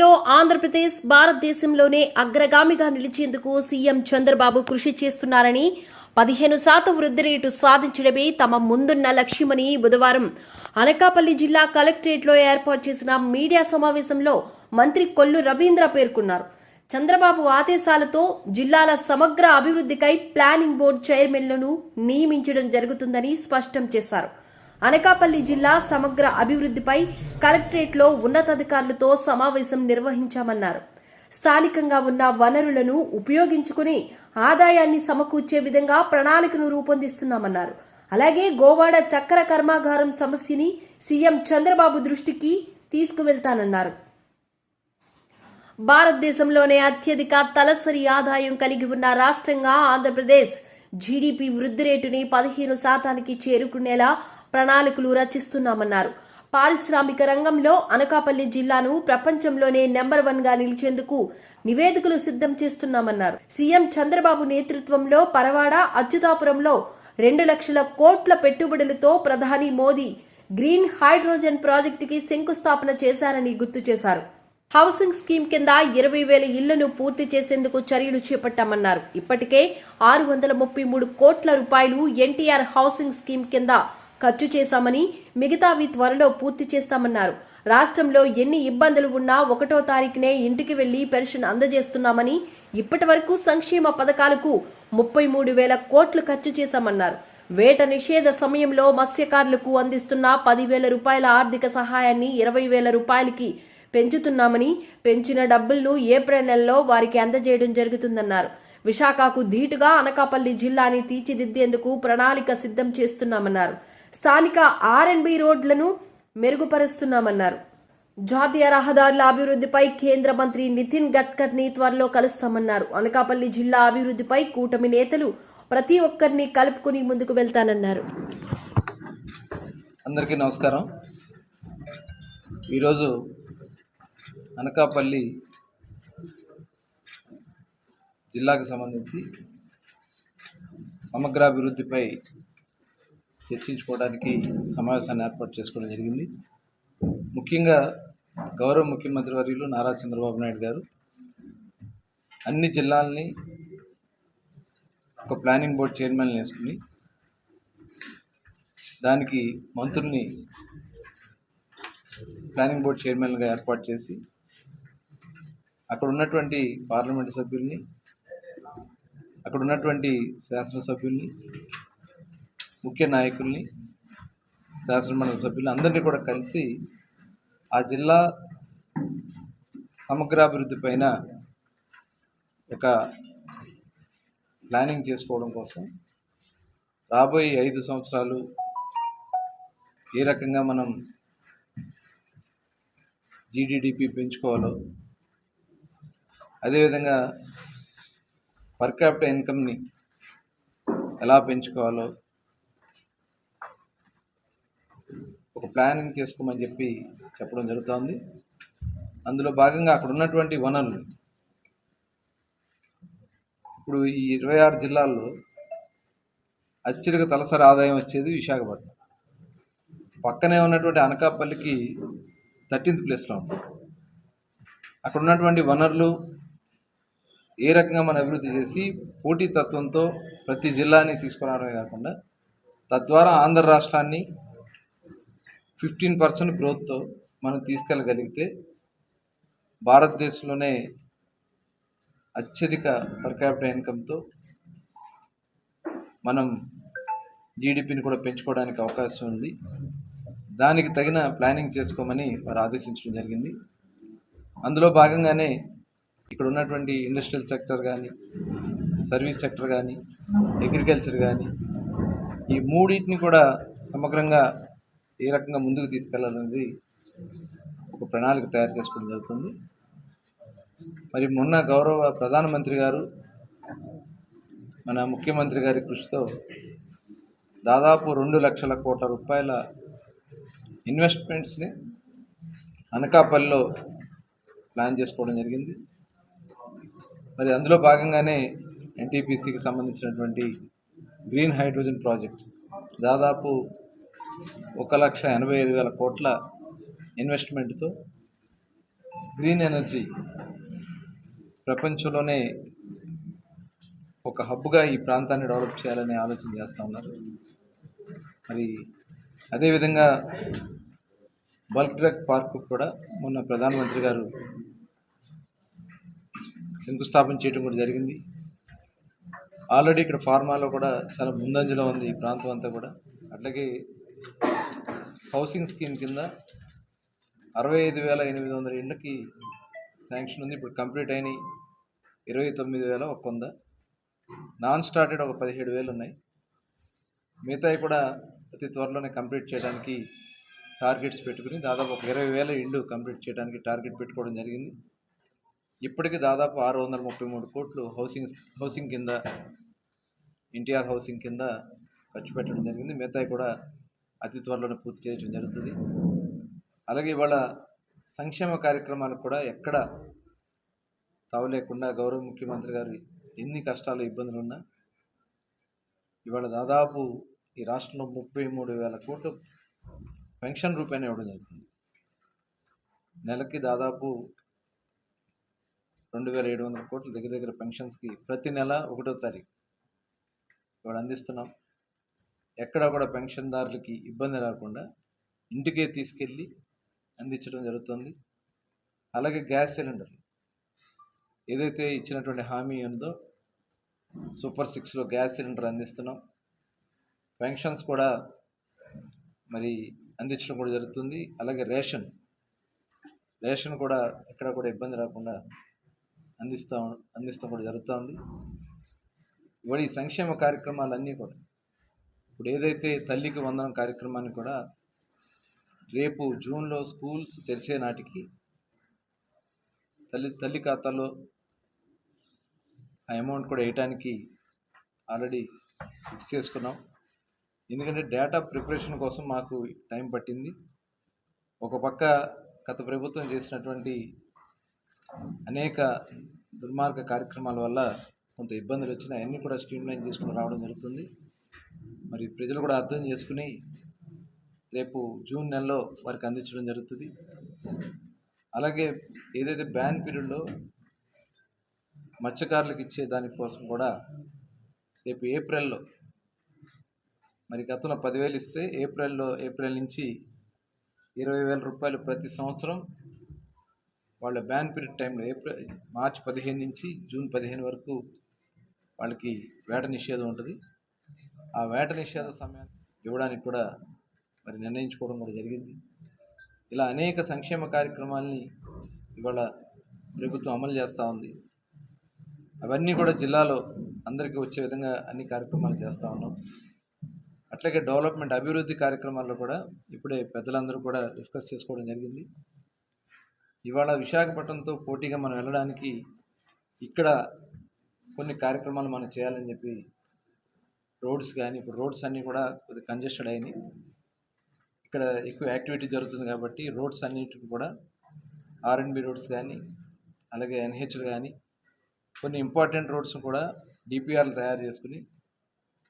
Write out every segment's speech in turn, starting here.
అభివృద్ధిలో ఆంధ్రప్రదేశ్ భారతదేశంలోనే అగ్రగామిగా నిలిచేందుకు సీఎం చంద్రబాబు కృషి చేస్తున్నారని పదిహేను శాతం వృద్ధి రేటు సాధించడమే తమ ముందున్న లక్ష్యమని బుధవారం అనకాపల్లి జిల్లా కలెక్టరేట్లో ఏర్పాటు చేసిన మీడియా సమావేశంలో మంత్రి కొల్లు రవీంద్ర పేర్కొన్నారు. చంద్రబాబు ఆదేశాలతో జిల్లాల సమగ్ర అభివృద్ధికై ప్లానింగ్ బోర్డు చైర్మన్లను నియమించడం జరుగుతుందని స్పష్టం చేశారు. అనకాపల్లి జిల్లా సమగ్ర అభివృద్ధిపై కలెక్టరేట్లో ఉన్నతాధికారులతో సమావేశం నిర్వహించామన్నారు. స్థానికంగా ఉన్న వనరులను ఉపయోగించుకుని ఆదాయాన్ని సమకూర్చే విధంగా ప్రణాళికను రూపొందిస్తున్నామన్నారు. అలాగే గోవాడ చక్కెర కర్మాగారం సమస్యని సీఎం చంద్రబాబు దృష్టికి తీసుకువెళ్తానన్నారు. భారతదేశంలోనే అత్యధిక తలసరి ఆదాయం కలిగి ఉన్న రాష్ట్రంగా ఆంధ్రప్రదేశ్ జీడీపీ వృద్ధి రేటుని పదిహేను శాతానికి చేరుకునేలా ప్రణాళికలు రచిస్తున్నామన్నారు. పారిశ్రామిక రంగంలో అనకాపల్లి జిల్లాను ప్రపంచంలోనే నెంబర్ వన్గా నిలిచేందుకు నివేదికలు సిద్ధం చేస్తున్నామన్నారు. సీఎం చంద్రబాబు నేతృత్వంలో పరవాడ అచ్యుతాపురంలో రెండు లక్షల కోట్ల పెట్టుబడులతో ప్రధాని మోదీ గ్రీన్ హైడ్రోజన్ ప్రాజెక్టుకి శంకుస్థాపన చేశారని గుర్తు చేశారు. హౌసింగ్ స్కీమ్ కింద ఇరవై వేల ఇళ్ళను పూర్తి చేసేందుకు చర్యలు చేపట్టామన్నారు. ఇప్పటికే ఆరు వందల ముప్పై మూడు కోట్ల రూపాయలు ఎన్టీఆర్ హౌసింగ్ స్కీమ్ కింద ఖర్చు చేశామని మిగతావి త్వరలో పూర్తి చేస్తామన్నారు. రాష్ట్రంలో ఎన్ని ఇబ్బందులు ఉన్నా ఒకటో తారీఖునే ఇంటికి వెళ్ళి పెన్షన్ అందజేస్తున్నామని ఇప్పటి వరకు సంక్షేమ పథకాలకు ముప్పై మూడు వేల కోట్లు ఖర్చు చేశామన్నారు. వేట నిషేధ సమయంలో మత్స్యకారులకు అందిస్తున్న పదివేల రూపాయల ఆర్థిక సహాయాన్ని ఇరవై వేల రూపాయలకి పెంచుతున్నామని పెంచిన డబ్బులను ఏప్రిల్ నెలలో వారికి అందజేయడం జరుగుతుందన్నారు. విశాఖకు ధీటుగా అనకాపల్లి జిల్లాని తీర్చిదిద్దేందుకు ప్రణాళిక సిద్ధం చేస్తున్నామన్నారు. స్థానిక ఆర్ అండ్ బి రోడ్లను మెరుగుపరుస్తున్నామన్నారు. జాతీయ రహదారుల అభివృద్ధిపై కేంద్ర మంత్రి నితిన్ గడ్కర్ని త్వరలో కలుస్తామన్నారు. అనకాపల్లి జిల్లా అభివృద్ధిపై కూటమి నేతలు ప్రతి ఒక్కరిని కలుపుకుని ముందుకు వెళ్తానన్నారు. అందరికీ నమస్కారం. ఈరోజు అనకాపల్లి జిల్లాకు సంబంధించి సమగ్రాభివృద్ధిపై చర్చించుకోవడానికి సమావేశాన్ని ఏర్పాటు చేసుకోవడం జరిగింది. ముఖ్యంగా గౌరవ ముఖ్యమంత్రి వర్యులు నారా చంద్రబాబు నాయుడు గారు అన్ని జిల్లాలని ఒక ప్లానింగ్ బోర్డ్ చైర్మన్ వేసుకుని దానికి మంత్రుల్ని ప్లానింగ్ బోర్డ్ చైర్మన్గా ఏర్పాటు చేసి అక్కడ ఉన్నటువంటి పార్లమెంటు సభ్యుల్ని అక్కడ ఉన్నటువంటి శాసనసభ్యుల్ని ముఖ్య నాయకుల్ని శాసనమండలి సభ్యులు అందరినీ కూడా కలిసి ఆ జిల్లా సమగ్రాభివృద్ధి పైన ఒక ప్లానింగ్ చేసుకోవడం కోసం రాబోయే ఐదు సంవత్సరాలు ఏ రకంగా మనం జీడిడిపి పెంచుకోవాలో అదేవిధంగా పర్ క్యాపిటల్ ఇన్కమ్ని ఎలా పెంచుకోవాలో ఒక ప్లానింగ్ చేసుకోమని చెప్పి చెప్పడం జరుగుతోంది. అందులో భాగంగా అక్కడ ఉన్నటువంటి వనరులు. ఇప్పుడు ఈ ఇరవై ఆరు జిల్లాల్లో అత్యధిక తలసరి ఆదాయం వచ్చేది విశాఖపట్నం. పక్కనే ఉన్నటువంటి అనకాపల్లికి థర్టీన్త్ ప్లేస్లో ఉంది. అక్కడ ఉన్నటువంటి వనరులు ఏ రకంగా మనం అభివృద్ధి చేసి పోటీతత్వంతో ప్రతి జిల్లాని తీసుకురావడమే కాకుండా తద్వారా ఆంధ్ర రాష్ట్రాన్ని ఫిఫ్టీన్ పర్సెంట్ గ్రోత్తో మనం తీసుకెళ్ళగలిగితే భారతదేశంలోనే అత్యధిక పర్ క్యాపిటల్ ఇన్కమ్తో మనం జీడిపిని కూడా పెంచుకోవడానికి అవకాశం ఉంది. దానికి తగిన ప్లానింగ్ చేసుకోమని వారు ఆదేశించడం జరిగింది. అందులో భాగంగానే ఇక్కడ ఉన్నటువంటి ఇండస్ట్రియల్ సెక్టర్ కానీ సర్వీస్ సెక్టర్ కానీ అగ్రికల్చర్ కానీ ఈ మూడింటిని కూడా సమగ్రంగా ఏ రకంగా ముందుకు తీసుకెళ్ళాలనేది ఒక ప్రణాళిక తయారు చేసుకోవడం జరుగుతుంది. మరి మొన్న గౌరవ ప్రధానమంత్రి గారు మన ముఖ్యమంత్రి గారి కృషితో దాదాపు రెండు లక్షల కోట్ల రూపాయల ఇన్వెస్ట్మెంట్స్ని అనకాపల్లిలో ప్లాన్ చేసుకోవడం జరిగింది. మరి అందులో భాగంగానే ఎన్టీపీసీకి సంబంధించినటువంటి గ్రీన్ హైడ్రోజన్ ప్రాజెక్ట్ దాదాపు ఒక లక్ష ఎనభై ఐదు వేల కోట్ల ఇన్వెస్ట్మెంట్తో గ్రీన్ ఎనర్జీ ప్రపంచంలోనే ఒక హబ్గా ఈ ప్రాంతాన్ని డెవలప్ చేయాలనే ఆలోచన చేస్తూ ఉన్నారు. మరి అదేవిధంగా బల్క్ డ్రగ్ పార్క్ కూడా మొన్న ప్రధానమంత్రి గారు శంకుస్థాపన చేయడం కూడా జరిగింది. ఆల్రెడీ ఇక్కడ ఫార్మాలో కూడా చాలా ముందంజలో ఉంది ఈ ప్రాంతం అంతా కూడా. అట్లాగే హౌసింగ్ స్కీమ్ కింద అరవై ఐదు వేల ఎనిమిది వందల ఇళ్ళకి శాంక్షన్ ఉంది. ఇప్పుడు కంప్లీట్ అయినాయి. ఇరవై తొమ్మిది వేల ఒక వంద. నాన్ స్టార్టెడ్ ఒక పదిహేడు వేలు ఉన్నాయి. మిగతాయి కూడా అతి త్వరలోనే కంప్లీట్ చేయడానికి టార్గెట్స్ పెట్టుకుని దాదాపు ఒక ఇరవై వేల ఇండ్లు కంప్లీట్ చేయడానికి టార్గెట్ పెట్టుకోవడం జరిగింది. ఇప్పటికి దాదాపు ఆరు వందల ముప్పై మూడు కోట్లు హౌసింగ్ హౌసింగ్ కింద ఎన్టీఆర్ హౌసింగ్ కింద ఖర్చు పెట్టడం జరిగింది. మిగతాయి కూడా అతి త్వరలోనే పూర్తి చేయడం జరుగుతుంది. అలాగే ఇవాళ సంక్షేమ కార్యక్రమాలకు కూడా ఎక్కడ తావలేకుండా గౌరవ ముఖ్యమంత్రి గారు ఎన్ని కష్టాలు ఇబ్బందులు ఉన్నా ఇవాళ దాదాపు ఈ రాష్ట్రంలో ముప్పై మూడు వేల కోట్లు పెన్షన్ రూపాయన ఇవ్వడం జరుగుతుంది. నెలకి దాదాపు రెండు వేల ఏడు వందల కోట్ల దగ్గర దగ్గర పెన్షన్స్కి ప్రతి నెల ఒకటో తారీఖు ఇవాళ అందిస్తున్నాం. ఎక్కడ కూడా పెన్షన్దారులకి ఇబ్బంది రాకుండా ఇంటికే తీసుకెళ్ళి అందించడం జరుగుతుంది. అలాగే గ్యాస్ సిలిండర్లు. ఏదైతే ఇచ్చినటువంటి హామీ ఉందో సూపర్ సిక్స్లో గ్యాస్ సిలిండర్ అందిస్తున్నాం. పెన్షన్స్ కూడా మరి అందించడం కూడా జరుగుతుంది. అలాగే రేషన్. రేషన్ కూడా ఎక్కడ కూడా ఇబ్బంది రాకుండా అందిస్తా అందిస్తాం కూడా జరుగుతుంది. ఇవాళ ఈ సంక్షేమ కార్యక్రమాలన్నీ కూడా ఇప్పుడు ఏదైతే తల్లికి వందనం కార్యక్రమాన్ని కూడా రేపు జూన్లో స్కూల్స్ తెరిచే నాటికి తల్లి తల్లి ఖాతాలో ఆ అమౌంట్ కూడా వేయటానికి ఆల్రెడీ ఫిక్స్ చేసుకున్నాం. ఎందుకంటే డేటా ప్రిపరేషన్ కోసం మాకు టైం పట్టింది. ఒక పక్క గత ప్రభుత్వం చేసినటువంటి అనేక దుర్మార్గ కార్యక్రమాల వల్ల కొంత ఇబ్బందులు వచ్చినా అన్నీ కూడా స్ట్రీమ్లైన్ చేసుకుని రావడం జరుగుతుంది. మరి ప్రజలు కూడా అర్థం చేసుకుని రేపు జూన్ నెలలో వారికి అందించడం జరుగుతుంది. అలాగే ఏదైతే బ్యాన్ పీరియడ్లో మత్స్యకారులకు ఇచ్చే దానికోసం కూడా రేపు ఏప్రిల్లో మరి గతంలో పదివేలు ఇస్తే ఏప్రిల్లో ఏప్రిల్ నుంచి ఇరవై వేల రూపాయలు ప్రతి సంవత్సరం వాళ్ళ బ్యాన్ పీరియడ్ టైంలో ఏప్రిల్ మార్చి పదిహేను నుంచి జూన్ పదిహేను వరకు వాళ్ళకి వేట నిషేధం ఉంటుంది. ఆ వేట నిషేధ సమయాన్ని ఇవ్వడానికి కూడా మరి నిర్ణయించుకోవడం కూడా జరిగింది. ఇలా అనేక సంక్షేమ కార్యక్రమాలని ఇవాళ ప్రభుత్వం అమలు చేస్తూ ఉంది. అవన్నీ కూడా జిల్లాలో అందరికీ వచ్చే విధంగా అన్ని కార్యక్రమాలు చేస్తూ ఉన్నాం. అట్లాగే డెవలప్మెంట్ అభివృద్ధి కార్యక్రమాల్లో కూడా ఇప్పుడే పెద్దలందరూ కూడా డిస్కస్ చేసుకోవడం జరిగింది. ఇవాళ విశాఖపట్నంతో పోటీగా మనం వెళ్ళడానికి ఇక్కడ కొన్ని కార్యక్రమాలు మనం చేయాలని చెప్పి రోడ్స్ కానీ ఇప్పుడు రోడ్స్ అన్నీ కూడా కొద్దిగా కంజెస్టెడ్ అయినాయి. ఇక్కడ ఎక్కువ యాక్టివిటీ జరుగుతుంది కాబట్టి రోడ్స్ అన్నిటికి కూడా ఆర్ఎన్బి రోడ్స్ కానీ అలాగే ఎన్హెచ్లు కానీ కొన్ని ఇంపార్టెంట్ రోడ్స్ కూడా డిపిఆర్లు తయారు చేసుకుని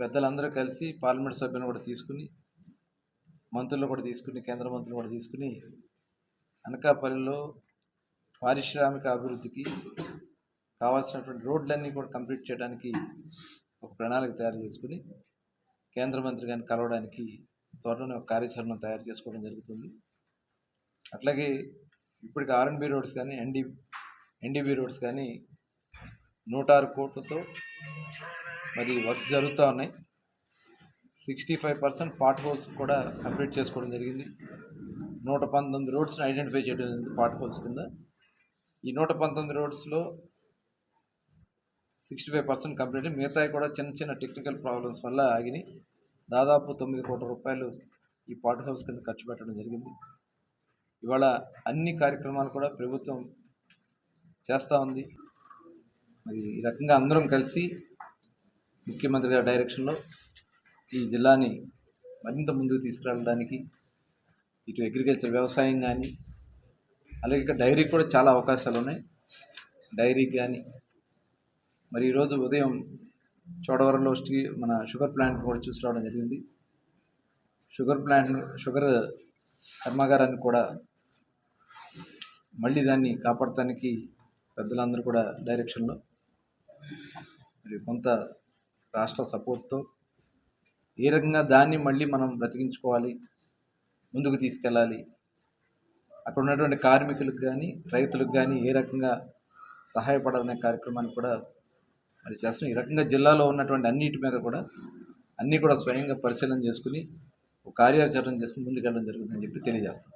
పెద్దలందరూ కలిసి పార్లమెంట్ సభ్యులను కూడా తీసుకుని మంత్రులు కూడా తీసుకుని కేంద్ర మంత్రులు కూడా తీసుకుని అనకాపల్లిలో పారిశ్రామిక అభివృద్ధికి కావాల్సినటువంటి రోడ్లన్నీ కూడా కంప్లీట్ చేయడానికి ఒక ప్రణాళిక తయారు చేసుకుని కేంద్ర మంత్రి గారిని కలవడానికి త్వరలోనే ఒక కార్యాచరణ తయారు చేసుకోవడం జరుగుతుంది. అట్లాగే ఇప్పటికి ఆర్ఎన్బి రోడ్స్ కానీ ఎన్డి ఎన్డీబీ రోడ్స్ కానీ నూట ఆరు కోట్లతో మరి వర్క్స్ జరుగుతూ ఉన్నాయి. Sixty five percent potholes కూడా కంప్లీట్ చేసుకోవడం జరిగింది. నూట పంతొమ్మిది రోడ్స్ని ఐడెంటిఫై చేయడం జరిగింది పార్ట్ హోల్స్ కింద. ఈ నూట పంతొమ్మిది రోడ్స్లో సిక్స్టీ ఫైవ్ పర్సెంట్ కంప్లీట్ మిగతాయి కూడా చిన్న చిన్న టెక్నికల్ ప్రాబ్లమ్స్ వల్ల ఆగినాయి. దాదాపు తొమ్మిది కోట్ల రూపాయలు ఈ పార్ట్ హౌస్ కింద ఖర్చు పెట్టడం జరిగింది. ఇవాళ అన్ని కార్యక్రమాలు కూడా ప్రభుత్వం చేస్తూ ఉంది. మరి ఈ రకంగా అందరం కలిసి ముఖ్యమంత్రి గారి డైరెక్షన్లో ఈ జిల్లాని మరింత ముందుకు తీసుకురావడానికి ఇటు అగ్రికల్చర్ వ్యవసాయం కానీ అలాగే ఇక్కడ డైరీ కూడా చాలా అవకాశాలు ఉన్నాయి. డైరీ కానీ మరి ఈరోజు ఉదయం చోడవరంలో స్టీ మన షుగర్ ప్లాంట్ కూడా చూసి రావడం జరిగింది. షుగర్ ప్లాంట్ షుగర్ కర్మాగారాన్ని కూడా మళ్ళీ దాన్ని కాపాడటానికి పెద్దలందరూ కూడా డైరెక్షన్లో. మరి కొంత రాష్ట్ర సపోర్ట్తో ఏ రకంగా దాన్ని మళ్ళీ మనం బ్రతికించుకోవాలి ముందుకు తీసుకెళ్ళాలి అక్కడ ఉన్నటువంటి కార్మికులకు కానీ రైతులకు కానీ ఏ రకంగా సహాయపడాలనే కార్యక్రమాన్ని కూడా మరి చేస్తాం ఈ రకంగా జిల్లాలో ఉన్నటువంటి అన్నిటి మీద కూడా అన్నీ కూడా స్వయంగా పరిశీలన చేసుకుని ఒక కార్యాచరణ చేసుకుని ముందుకెళ్ళడం జరుగుతుందని చెప్పి తెలియజేస్తాం.